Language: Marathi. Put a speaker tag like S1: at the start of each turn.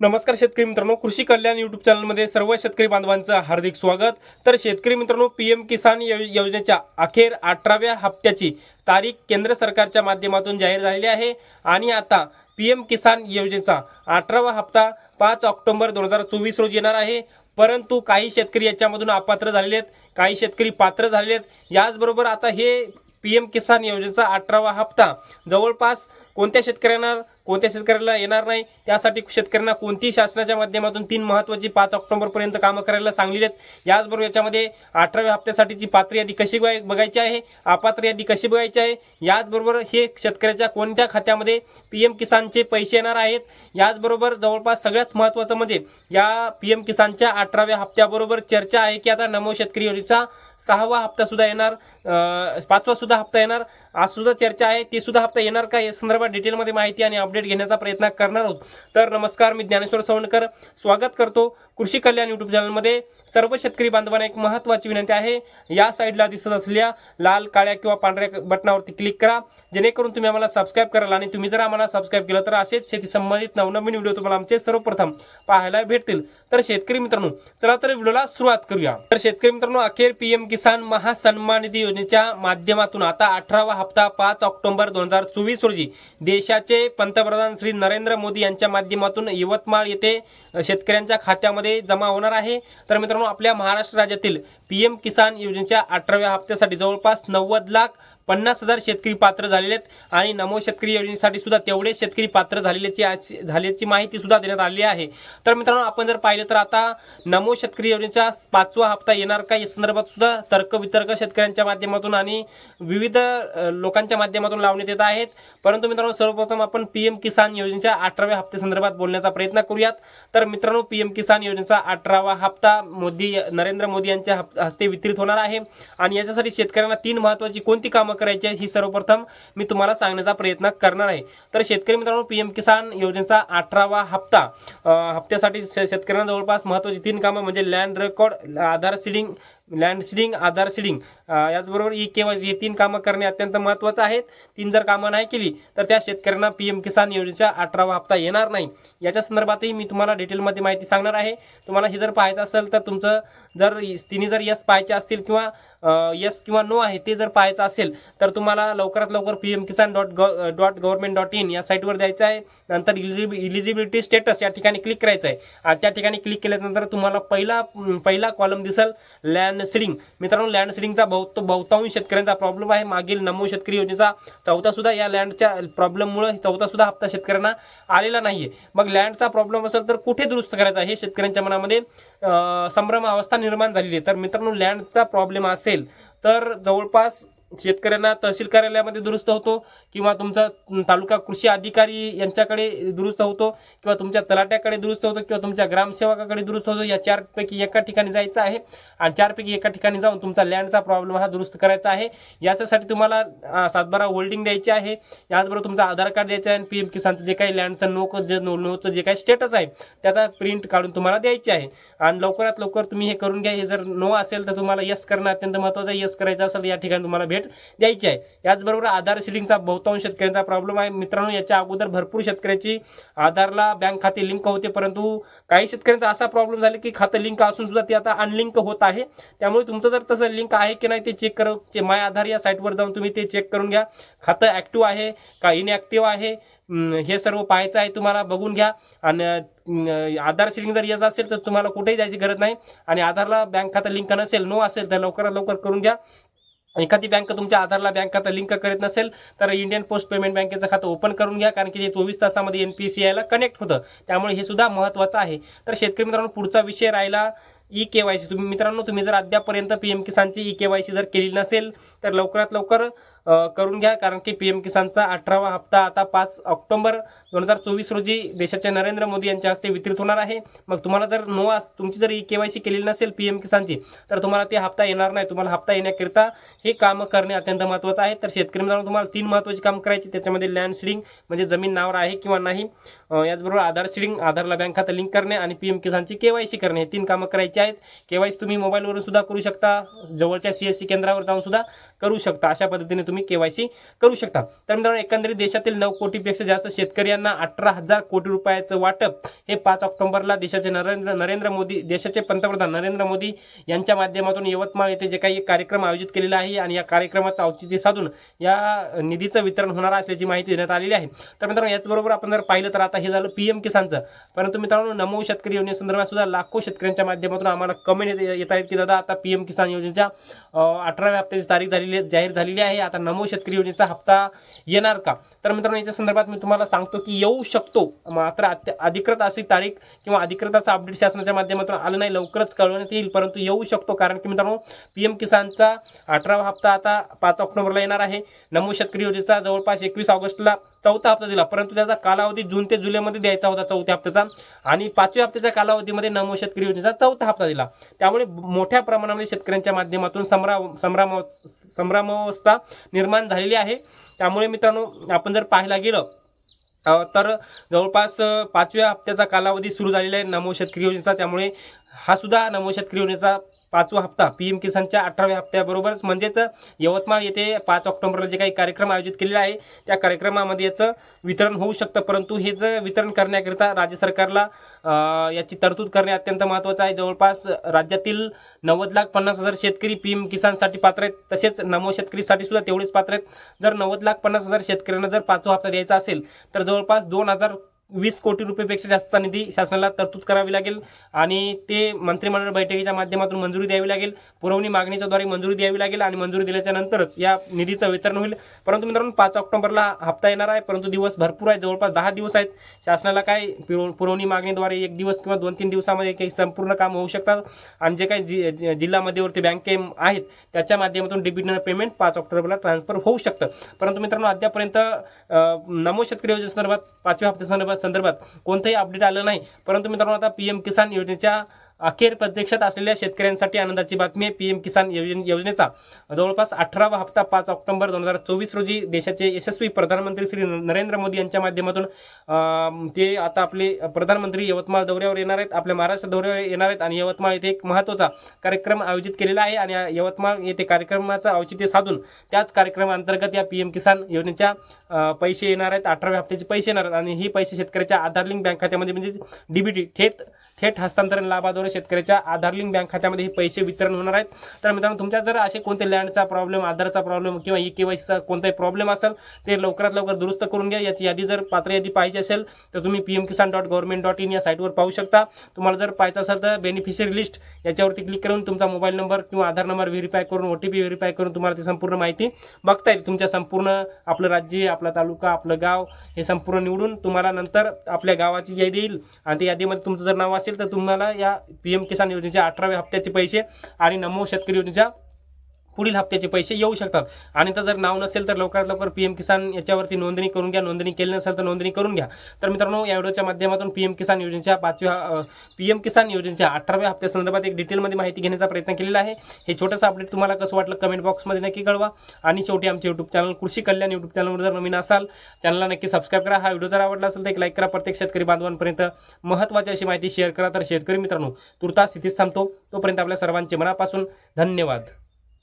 S1: नमस्कार शेतकरी मित्रांनो कृषी कल्याण युट्यूब चॅनलमध्ये सर्व शेतकरी बांधवांचं हार्दिक स्वागत. तर शेतकरी मित्रांनो पी एम किसान योजनेच्या अखेर अठराव्या हप्त्याची तारीख केंद्र सरकारच्या माध्यमातून जाहीर झालेली आहे. आणि आता पी एम किसान योजनेचा अठरावा हप्ता पाच ऑक्टोबर दोन हजार चोवीस रोजी येणार आहे. परंतु काही शेतकरी याच्यामधून अपात्र झालेले आहेत काही शेतकरी पात्र झालेले आहेत. याचबरोबर आता हे पी एम किसान योजनेचा अठरावा हप्ता जवळपास कोणत्या शेतकऱ्यांना कोणत्या शेतकऱ्याला येणार नाही त्यासाठी शेतकऱ्यांना कोणती शासनाच्या माध्यमातून तीन महत्त्वाची पाच ऑक्टोबरपर्यंत कामं करायला सांगलेली आहेत याचबरोबर याच्यामध्ये अठराव्या हप्त्यासाठीची पात्र यादी कशी बघाय- बघायची आहे अपात्र यादी कशी बघायची आहे याचबरोबर हे शेतकऱ्याच्या कोणत्या खात्यामध्ये पी एम किसानचे पैसे येणार आहेत याचबरोबर जवळपास सगळ्यात महत्त्वाचं म्हणजे या पी एम किसानच्या अठराव्या हप्त्याबरोबर चर्चा आहे की आता नमो शेतकरी योजनेचा सहावा हप्ता सुद्धा येणार पाचवा सुद्धा हप्ता येणार आज सुद्धा चर्चा आहे ते सुद्धा हप्ता येणार का या संदर्भात डिटेलमध्ये माहिती आणि अपडेट घेण्याचा प्रयत्न करणार आहोत. तर नमस्कार मी ज्ञानेश्वर सवणकर स्वागत करतो कृषी कल्याण युट्यूब चॅनलमध्ये सर्व शेतकरी बांधवांना एक महत्त्वाची विनंती आहे. या साईडला दिसत असलेल्या लाल काळ्या किंवा पांढऱ्या बटनावरती क्लिक करा. जेणेकरून तुम्ही आम्हाला सबस्क्राईब कराल आणि तुम्ही जर आम्हाला सबस्क्राईब केलं तर असेच शेती संबंधित नवनवीन व्हिडिओ तुम्हाला आमचे सर्वप्रथम पाहायला भेटतील. तर शेतकरी मित्रांनो चला तर व्हिडिओला सुरुवात करूया. तर शेतकरी मित्रांनो अखेर पीएम किसान महासन्मान निधी योजनेच्या माध्यमातून आता अठरावा हप्ता पाच ऑक्टोबर दोन हजार चोवीस रोजी देशाचे पंतप्रधान श्री नरेंद्र मोदी यांच्या माध्यमातून यवतमाळ येथे शेतकऱ्यांच्या खात्यामध्ये जमा होणार आहे. तर मित्रांनो आपल्या महाराष्ट्र राज्यातील पीएम किसान योजनेच्या अठराव्या हप्त्यासाठी जवळपास नव्वद लाख पन्नास हजार शेतकरी पात्र झालेले आहेत आणि नमो शेतकरी योजनेसाठी सुद्धा तेवढेच शेतकरी पात्र झालेल्याची झाल्याची माहिती सुद्धा देण्यात आली आहे. तर मित्रांनो आपण जर पाहिलं तर आता नमो शेतकरी योजनेचा पाचवा हप्ता येणार का? या संदर्भात सुद्धा तर्क वितर्क शेतकऱ्यांच्या माध्यमातून आणि विविध लोकांच्या माध्यमातून लावण्यात येत आहेत. परंतु मित्रांनो सर्वप्रथम आपण पीएम किसान योजनेच्या अठराव्या हप्त्यासंदर्भात बोलण्याचा प्रयत्न करूयात. तर मित्रांनो पीएम किसान योजनेचा अठरावा हप्ता मोदी नरेंद्र मोदी यांच्या हस्ते वितरित होणार आहे. आणि याच्यासाठी शेतकऱ्यांना तीन महत्वाची कोणती कामं करायची आहे ही सर्वप्रथम मी तुम्हाला सांगण्याचा प्रयत्न करणार आहे. तर शेतकरी मित्रांनो पीएम किसान योजनेचा अठरावा हप्ता हप्त्यासाठी शेतकऱ्यांना जवळपास महत्त्वाची तीन कामं म्हणजे land record Aadhaar ceiling land ceiling Aadhaar ceiling याचबरोबर ई के वाय हे तीन कामं करणे अत्यंत महत्त्वाचं आहेत. तीन जर कामं नाही केली तर त्या शेतकऱ्यांना पी एम किसान योजनेचा अठरावा हप्ता येणार नाही. याच्या संदर्भातही मी तुम्हाला डिटेलमध्ये माहिती सांगणार आहे. तुम्हाला हे जर पाहायचं असेल तर तुमचं जर तिन्ही जर यस पाहायचे असतील किंवा यस किंवा नो आहे ते जर पाहायचं असेल तर तुम्हाला लवकरात लवकर P M Kisan dot gov dot government dot in या साईटवर द्यायचं आहे. नंतर इलिजिबि इलिजिबिलिटी स्टेटस या ठिकाणी क्लिक करायचं आहे. आणि त्या ठिकाणी क्लिक केल्यानंतर तुम्हाला पहिला पहिला कॉलम दिसेल लँड सिडिंग मित्रांनो लँड सिडिंगचा बहुत बहुतांश शेतकऱ्यांचा प्रॉब्लेम आहे. मागील नमो शेतकरी योजनेचा चौथा सुद्धा या लँडच्या प्रॉब्लेममुळे चौथा सुद्धा हप्ता शेतकऱ्यांना आलेला नाहीये. मग लँडचा प्रॉब्लेम असेल तर कुठे दुरुस्त करायचा? हे शेतकऱ्यांच्या मनामध्ये संभ्रम अवस्था निर्माण झालेली आहे. तर मित्रांनो लँडचा प्रॉब्लेम असेल तर जवळपास शेतकऱ्यांना तहसील कार्यालयामध्ये दुरुस्त होतो किंवा तुमचा तालुका कृषी अधिकारी यांच्याकडे दुरुस्त होतो किंवा तुमच्या तलाट्याकडे दुरुस्त होतो किंवा तुमच्या ग्रामसेवकाकडे दुरुस्त होतो या चारपैकी एका ठिकाणी जायचं आहे आणि चारपैकी एका ठिकाणी जाऊन तुमचा लँडचा प्रॉब्लेम हा दुरुस्त करायचा आहे. याच्यासाठी तुम्हाला सातबारा होल्डिंग द्यायची आहे. याचबरोबर तुमचा आधार कार्ड द्यायचं आहे आणि पी एम किसानचं जे काही लँडचं नोक जे नो नोचं जे काही स्टेटस आहे त्याचा प्रिंट काढून तुम्हाला द्यायची आहे. आणि लवकरात लवकर तुम्ही हे करून घ्या. हे जर नो असेल तर तुम्हाला यस करणं अत्यंत महत्त्वाचं आहे. यस करायचं असेल या ठिकाणी तुम्हाला भेट द्यायची आहे. याचबरोबर आधार सिडिंगचा बहुतांश शेतकऱ्यांचा प्रॉब्लेम आहे. मित्रांनो याच्या अगोदर भरपूर शेतकऱ्याची आधारला बँक खाते लिंक होते परंतु काही शेतकऱ्यांचा असा प्रॉब्लेम झाला की खातं लिंक असून सुद्धा ते आता अनलिंक होत आहे. त्यामुळे तुमचं जर तसं लिंक आहे की नाही ते चेक कर. माय आधार या साईटवर जाऊन तुम्ही ते चेक करून घ्या. खातं ॲक्टिव्ह आहे का इनॲक्टिव्ह आहे? हे सर्व पाहायचं आहे तुम्हाला बघून घ्या. आणि आधार सिलिंग जर यायचं असेल तर तुम्हाला कुठेही जायची गरज नाही. आणि आधारला बँक खातं लिंक नसेल नो असेल तर लवकरात लवकर करून घ्या. एखादी बँक तुमच्या आधारला बँक खातं लिंक करत नसेल तर इंडियन पोस्ट पेमेंट बँकेचं खातं ओपन करून घ्या कारण की ते चोवीस तासामध्ये एन पी सी आयला कनेक्ट होतं. त्यामुळे हे सुद्धा महत्त्वाचं आहे. तर शेतकरी मित्रांनो पुढचा विषय राहिला ई के वाय सी तुम्ही मित्रांनो तुम्ही जर अद्यापर्यंत पी एम किसानची ई के वाय सी जर केली नसेल तर लवकरात लवकर करून घ्या. कारण की पी एम किसानचा अठरावा हप्ता आता पाच ऑक्टोबर दोन हजार चोवीस रोजी देशाचे नरेंद्र मोदी यांच्या हस्ते वितरित होणार आहे. मग तुम्हाला जर नो अस तुमची जर ई के वाय सी केलेली नसेल पी एम किसानची तर तुम्हाला ते हप्ता येणार नाही. तुम्हाला हप्ता येण्याकरिता हे काम करणे अत्यंत महत्त्वाचं आहे. तर शेतकरी मित्रांनो तुम्हाला तीन महत्त्वाची काम करायची. त्याच्यामध्ये लँड सिडिंग म्हणजे जमीन नावावर आहे किंवा नाही. याचबरोबर आधार सिडिंग आधारला बँक खातं लिंक करणे आणि पी एम किसानची के वाय सी करणे. हे तीन कामं करायची आहेत. के वाय सी तुम्ही मोबाईलवरून सुद्धा करू शकता. जवळच्या सी एस सी केंद्रावर जाऊन सुद्धा करू शकता. अशा पद्धतीने तुम्ही तुम्ही केवायसी करू शकता. तर मित्रांनो एकंदरीत देशातील नऊ कोटीपेक्षा जास्त शेतकऱ्यांना अठरा हजार कोटी रुपयाचं वाटप हे पाच ऑक्टोबरला देशाचे नरेंद्र नरेंद्र मोदी देशाचे पंतप्रधान नरेंद्र मोदी यांच्या माध्यमातून यवतमाळ येथे जे काही कार्यक्रम आयोजित केलेला आहे आणि या कार्यक्रमाचं औचित्य साधून या निधीचं वितरण होणार असल्याची माहिती देण्यात आलेली आहे. तर मित्रांनो याचबरोबर आपण जर पाहिलं तर आता हे झालं पीएम किसानचं. परंतु मित्रांनो नमो शेतकरी योजनेसंदर्भात सुद्धा लाखो शेतकऱ्यांच्या माध्यमातून आम्हाला कमेंट येत आहेत की दादा आता पीएम किसान योजनेच्या अठराव्या हप्त्याची तारीख झालेली जाहीर झालेली आहे. आता नमो शेतकरी योजनेचा हप्ता येणार का? तर मित्रांनो याच्या संदर्भात मी तुम्हाला सांगतो की येऊ शकतो. मात्र अधिकृत अशी तारीख किंवा अधिकृत असं अपडेट शासनाच्या माध्यमातून आलं नाही लवकरच कळवण्यात येईल परंतु येऊ शकतो. कारण की मित्रांनो पी एम किसानचा अठरावा हप्ता आता पाच ऑक्टोबरला येणार आहे. नमो शेतकरी योजनेचा जवळपास एकवीस ऑगस्टला चौथा हप्ता दिला परंतु त्याचा कालावधी जून ते जुलैमध्ये द्यायचा होता चौथ्या हप्त्याचा आणि पाचव्या हप्त्याच्या कालावधीमध्ये नमो शेतकरी योजनेचा चौथा हप्ता दिला. त्यामुळे मोठ्या प्रमाणामध्ये शेतकऱ्यांच्या माध्यमातून संभ्राम संभ्राम संभ्रामावस्था निर्माण झालेली आहे. त्यामुळे मित्रांनो आपण जर पाहायला गेलं तर जवळपास पाचव्या हप्त्याचा कालावधी सुरू झालेला आहे नमो शेतकरी योजनेचा. त्यामुळे हा सुद्धा नमो शेतकरी योजनेचा पाचवा हप्ता पी एम किसानच्या अठराव्या हप्त्याबरोबरच म्हणजेच यवतमाळ येथे पाच ऑक्टोबरला जे काही कार्यक्रम आयोजित केलेला आहे त्या कार्यक्रमामध्ये याचं वितरण होऊ शकतं. परंतु हे जे वितरण करण्याकरिता राज्य सरकारला याची तरतूद करणे अत्यंत महत्त्वाचं आहे. जवळपास राज्यातील नव्वद लाख पन्नास हजार शेतकरी पी एम किसानसाठी पात्र आहेत. तसेच नमो शेतकरीसाठी सुद्धा तेवढेच पात्र आहेत. जर नव्वद लाख पन्नास हजार शेतकऱ्यांना जर पाचवा हप्ता द्यायचा असेल तर जवळपास दोन हजार वीस कोटी रुपयेपेक्षा जास्तचा निधी शासनाला तरतूद करावी लागेल आणि ते मंत्रिमंडळ बैठकीच्या माध्यमातून मंजुरी द्यावी लागेल. पुरवणी मागणीच्या द्वारे मंजुरी द्यावी लागेल आणि मंजुरी दिल्याच्या नंतरच या निधीचं वितरण होईल. परंतु मित्रांनो पाच ऑक्टोबरला हप्ता येणार आहे परंतु दिवस भरपूर आहे जवळपास दहा दिवस आहेत. शासनाला काय पुरवणी मागणीद्वारे एक दिवस किंवा दोन तीन दिवसामध्ये काही संपूर्ण काम होऊ शकतात. आणि जे काही जि जिल्हा मध्यवर्ती बँके आहेत त्याच्या माध्यमातून डेबिट पेमेंट पाच ऑक्टोबरला ट्रान्सफर होऊ शकतं. परंतु मित्रांनो अद्यापर्यंत नमो शेतकरी योजनेसंदर्भात पाचव्या हप्त्यासंदर्भात संदर्भात कोणतंही अपडेट आलं नाही. परंतु मित्रांनो आता पी एम किसान योजनेच्या अखेर प्रत्यक्षात असलेल्या शेतकऱ्यांसाठी आनंदाची बातमी आहे. पी एम किसान योजने योजनेचा. जवळपास अठरावा हप्ता पाच ऑक्टोबर दोन हजार चोवीस रोजी देशाचे यशस्वी प्रधानमंत्री श्री नरेंद्र मोदी यांच्या माध्यमातून ते आता आपले प्रधानमंत्री यवतमाळ दौऱ्यावर येणार आहेत. आपल्या महाराष्ट्र दौऱ्यावर येणार आहेत आणि यवतमाळ येथे एक महत्त्वाचा कार्यक्रम आयोजित केलेला आहे आणि यवतमाळ येथे कार्यक्रमाचं औचित्य साधून त्याच कार्यक्रमाअंतर्गत या पी एम किसान योजनेच्या पैसे येणार आहेत. अठराव्या हप्त्याचे पैसे येणार आहेत आणि ही पैसे शेतकऱ्याच्या आधार लिंक बँक खात्यामध्ये म्हणजे डीबीटी थेट थेट हस्तांतरण लाभाद्वारे शेतकऱ्याच्या आधार लिंक बँक खात्यामध्ये हे पैसे वितरण होणार आहेत. तर मित्रांनो तुमच्या जर असे कोणते लँडचा प्रॉब्लेम आधारचा प्रॉब्लेम किंवा ई केवायसीचा कोणताही प्रॉब्लेम असेल ते लवकरात लवकर दुरुस्त करून घ्या. याची यादी जर पात्र यादी पाहिजे असेल तर तुम्ही P M Kisan dot government dot in या साईटवर पाहू शकता. तुम्हाला जर पाहायचं असेल तर बेनिफिशियरी लिस्ट याच्यावरती क्लिक करून तुमचा मोबाईल नंबर किंवा आधार नंबर व्हेरीफाय करून ओ टी पी व्हेरीफाय करून तुम्हाला ती संपूर्ण माहिती बघता येईल. तुमच्या संपूर्ण आपलं राज्य आपला तालुका आपलं गाव हे संपूर्ण निवडून तुम्हाला नंतर आपल्या गावाची यादी येईल. आणि त्या यादीमध्ये तुमचं जर नाव असेल तर तुम्हाला या पी एम किसान योजनेच्या अठराव्या हप्त्याचे पैसे आणि नमो शेतकरी योजनेच्या पुढील हप्त्याचे पैसे येऊ शकतात. आणि तर जर नाव नसेल तर लवकरात लवकर पी एम किसान याच्यावरती नोंदणी करून घ्या. नोंदणी केली नसेल तर नोंदणी करून घ्या. तर मित्रांनो या व्हिडिओच्या माध्यमातून पी एम किसान योजनेच्या पाचव्या पी एम किसान योजनेच्या अठराव्या हप्त्यासंदर्भात एक डिटेलमध्ये माहिती घेण्याचा प्रयत्न केलेला आहे. हे छोटंसं अपडेट तुम्हाला कसं वाटलं कमेंट बॉक्समध्ये नक्की कळवा. आणि शेवटी आमचे यूट्यूब चॅनल कृषी कल्याण यूट्यूब चॅनलवर जर नवीन असाल चॅनलला नक्की सबस्क्राईब करा. हा व्हिडिओ जर आवडला असेल तर एक लाईक करा. प्रत्येक शेतकरी बांधवांपर्यंत महत्त्वाची अशी माहिती शेअर करा. तर शेतकरी मित्रांनो तुर्तास स्थितीच थांबतो. तोपर्यंत आपल्या सर्वांचे मनापासून धन्यवाद.